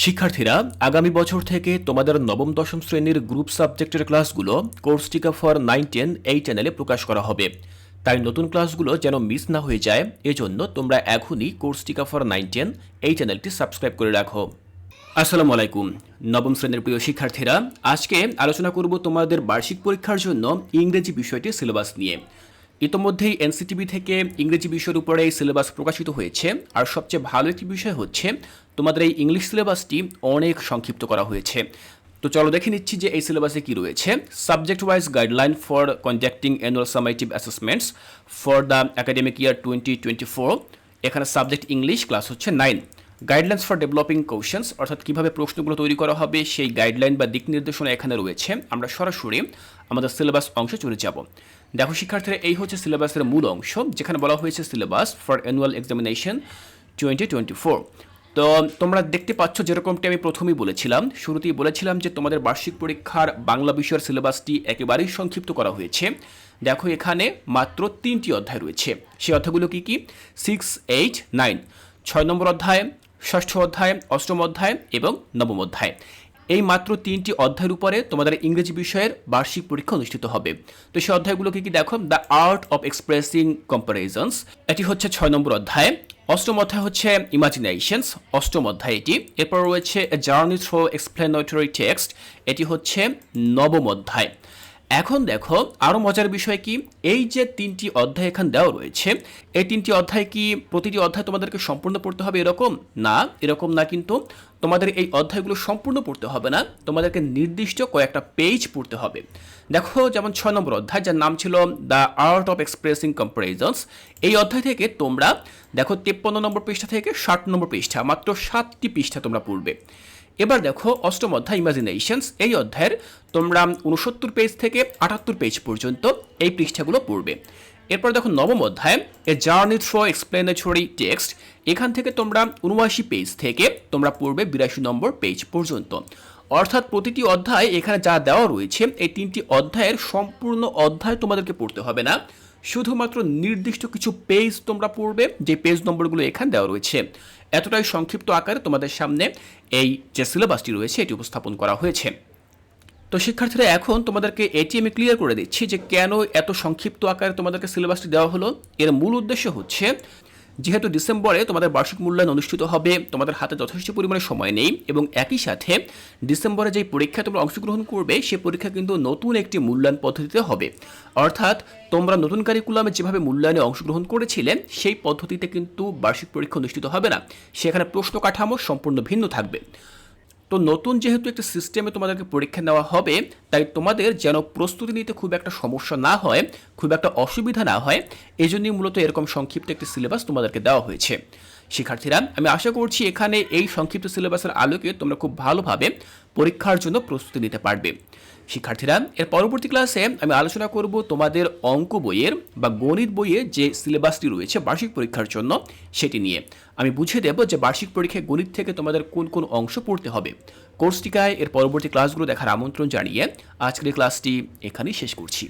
শিক্ষার্থীরা, আগামী বছর থেকে তোমাদের নবম, দশম শ্রেণির গ্রুপ সাবজেক্টের ক্লাসগুলো কোর্স টিকা ফর নাইন, টেন এই চ্যানেলে প্রকাশ করা হবে। তাই নতুন ক্লাসগুলো যেন মিস না হয়ে যায়, এজন্য তোমরা এখনই কোর্স টিকা ফর নাইন, টেন এই চ্যানেলটি সাবস্ক্রাইব করে রাখো। আসসালামু আলাইকুম। নবম শ্রেণির প্রিয় শিক্ষার্থীরা, আজকে আলোচনা করব তোমাদের বার্ষিক পরীক্ষার জন্য ইংরেজি বিষয়টি সিলেবাস নিয়ে। ইতোমধ্যেই এনসিটিভি থেকে ইংরেজি বিষয়ের উপরে এই সিলেবাস প্রকাশিত হয়েছে। আর সবচেয়ে ভালো একটি বিষয় হচ্ছে, তোমাদের এই ইংলিশ সিলেবাসটি অনেক সংক্ষিপ্ত করা হয়েছে। তো চলো দেখে নিচ্ছি যে এই সিলেবাসে কি রয়েছে। Subject wise guideline for conducting annual summative assessments for the academic year twenty twenty four এখানে সাবজেক্ট ইংলিশ ক্লাস হচ্ছে nine guidelines for developing questions অর্থাৎ কীভাবে প্রশ্নগুলো তৈরি করা হবে, সেই গাইডলাইন বা দিক নির্দেশনা এখানে রয়েছে। আমরা সরাসরি আমাদের সিলেবাস অংশে চলে যাব। দেখো, শিক্ষার্থীরা, এই হচ্ছে সিলেবাসের মূল অংশ, যেখানে বলা হয়েছে syllabus for annual examination twenty twenty four তো তোমরা দেখতে পাচ্ছ যেরকমটি আমি প্রথমেই বলেছিলাম। শুরুতেই বলেছিলাম যে তোমাদের বার্ষিক পরীক্ষার বাংলা বিষয়ের সিলেবাসটি একেবারেই সংক্ষিপ্ত করা হয়েছে। দেখো, এখানে মাত্র তিনটি অধ্যায় রয়েছে। সেই অধ্যায়গুলো কি কি? সিক্স এইট নাইন ছয় নম্বর অধ্যায় ষষ্ঠ অধ্যায়, অষ্টম অধ্যায় এবং নবম অধ্যায়। এই মাত্র তিনটি অধ্যায়ের উপরে তোমাদের ইংরেজি বিষয়ের বার্ষিক পরীক্ষা অনুষ্ঠিত হবে। তো সেই অধ্যায়গুলো কি কি দেখো? The art of expressing comparisons এটি হচ্ছে ছয় নম্বর অধ্যায়। অষ্টম অধ্যায় হচ্ছে ইমাজিনেশনস অষ্টম অধ্যায় এটি। এরপর রয়েছে জার্নি থ্রো এক্সপ্লেনেটরি টেক্সট এটি হচ্ছে নবম অধ্যায়। এখন দেখো আরও মজার বিষয় কি? এই যে তিনটি অধ্যায় এখানে দেওয়া রয়েছে, এই তিনটি অধ্যায় কি প্রতিটি অধ্যায় তোমাদেরকে সম্পূর্ণ পড়তে হবে এরকম? না এরকম না কিন্তু তোমাদের এই অধ্যায়গুলো সম্পূর্ণ পড়তে হবে না, তোমাদেরকে নির্দিষ্ট কয়েকটা পেজ পড়তে হবে। দেখো, যেমন ছয় নম্বর অধ্যায়, যার নাম ছিল the art of expressing comparisons এই অধ্যায় থেকে তোমরা, দেখো, তেপ্পান্ন নম্বর পৃষ্ঠা থেকে ষাট নম্বর পৃষ্ঠা, মাত্র সাতটি পৃষ্ঠা তোমরা পড়বে। এবার দেখো অষ্টম অধ্যায় ইমাজিনেশনস এই অধ্যায়ের তোমরা উনসত্তর পেজ থেকে আটাত্তর পেজ পর্যন্ত এই পৃষ্ঠাগুলো পড়বে। এরপর দেখো নবম অধ্যায় a journey through explanatory text এখান থেকে তোমরা উনআশি পেজ থেকে তোমরা পড়বে বিরাশি নম্বর পেজ পর্যন্ত। অর্থাৎ প্রতিটি অধ্যায় এখানে যা দেওয়া রয়েছে, এই তিনটি অধ্যায়ের সম্পূর্ণ অধ্যায় তোমাদেরকে পড়তে হবে না। শুধুমাত্র নির্দিষ্ট কিছু পেজ তোমরা পড়বে, যে পেজ নম্বরগুলো এখানে দেওয়া রয়েছে। এতটাই সংক্ষিপ্ত আকারে তোমাদের সামনে এই যে সিলেবাসটি রয়েছে, এটি উপস্থাপন করা হয়েছে। তো শিক্ষার্থীরা, এখন তোমাদেরকে এটি আমি ক্লিয়ার করে দিচ্ছি যে কেন এত সংক্ষিপ্ত আকারে তোমাদেরকে সিলেবাসটি দেওয়া হলো। এর মূল উদ্দেশ্য হচ্ছে যেহেতু ডিসেম্বরে তোমাদের বার্ষিক মূল্যায়ন অনুষ্ঠিত হবে, তোমাদের হাতে যথেষ্ট পরিমাণে সময় নেই এবং একই সাথে ডিসেম্বরে যে পরীক্ষা তোমরা অংশগ্রহণ করবে, সে পরীক্ষা কিন্তু নতুন একটি মূল্যায়ন পদ্ধতিতে হবে। অর্থাৎ তোমরা নতুন কারিকুলামে যেভাবে মূল্যায়নে অংশগ্রহণ করেছিলে, সেই পদ্ধতিতে কিন্তু বার্ষিক পরীক্ষা অনুষ্ঠিত হবে না। সেখানে প্রশ্ন কাঠামো সম্পূর্ণ ভিন্ন থাকবে। তো নতুন যেহেতু একটা সিস্টেমে তোমাদেরকে পরীক্ষা নেওয়া হবে, তাই তোমাদের যেন প্রস্তুতি নিতে খুব একটা সমস্যা না হয়, খুব একটা অসুবিধা না হয় এই জন্যই মূলত এরকম সংক্ষিপ্ত একটি সিলেবাস তোমাদেরকে দেওয়া হয়েছে। শিক্ষার্থীরা, আমি আশা করছি এখানে এই সংক্ষিপ্ত সিলেবাসের আলোকে তোমরা খুব ভালোভাবে পরীক্ষার জন্য প্রস্তুতি নিতে পারবে। শিক্ষার্থীরা, এর পরবর্তী ক্লাসে আমি আলোচনা করব তোমাদের অঙ্ক বইয়ের বা গণিত বইয়ে যে সিলেবাসটি রয়েছে বার্ষিক পরীক্ষার জন্য সেটি নিয়ে। আমি বুঝিয়ে দেব যে বার্ষিক পরীক্ষায় গণিত থেকে তোমাদের কোন কোন অংশ পড়তে হবে। কোর্সটিকায় এর পরবর্তী ক্লাসগুলো দেখার আমন্ত্রণ জানিয়ে আজকের ক্লাসটি এখানেই শেষ করছি।